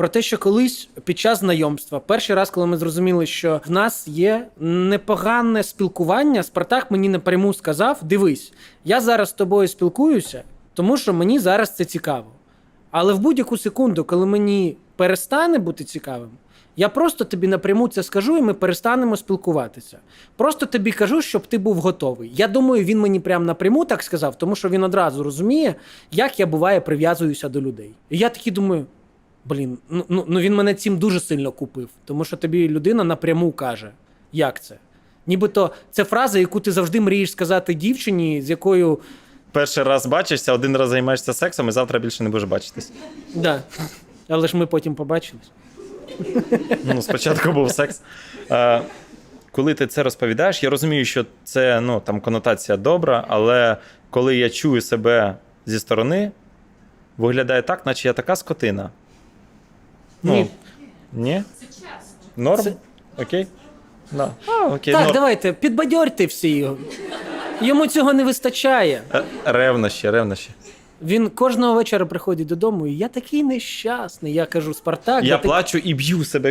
про те, що колись під час знайомства, перший раз, коли ми зрозуміли, що в нас є непогане спілкування, Спартак мені напряму сказав: дивись, я зараз з тобою спілкуюся, тому що мені зараз це цікаво. Але в будь-яку секунду, коли мені перестане бути цікавим, я просто тобі напряму це скажу, і ми перестанемо спілкуватися. Просто тобі кажу, щоб ти був готовий. Я думаю, він мені прям напряму так сказав, тому що він одразу розуміє, як я буває прив'язуюся до людей. І я такий думаю: блін, ну, ну, ну він мене цим дуже сильно купив, тому що тобі людина напряму каже, як це. Нібито це фраза, яку ти завжди мрієш сказати дівчині, з якою. Перший раз бачишся, один раз займаєшся сексом, і завтра більше не будеш бачитись. Да. Але ж ми потім побачились. Ну, спочатку був секс. Е, коли ти це розповідаєш, я розумію, що це ну, там, конотація добра, але коли я чую себе зі сторони, виглядає так, наче я така скотина. Ну, Ні. Ні? Норм? Це- Окей? Да. А, окей. Так, норм. давайте, підбадьорте всі його. Йому цього не вистачає. е, Ревнощі, ревнощі. Він кожного вечора приходить додому, і я такий нещасний. Я кажу, Спартак, Я ти- плачу і б'ю себе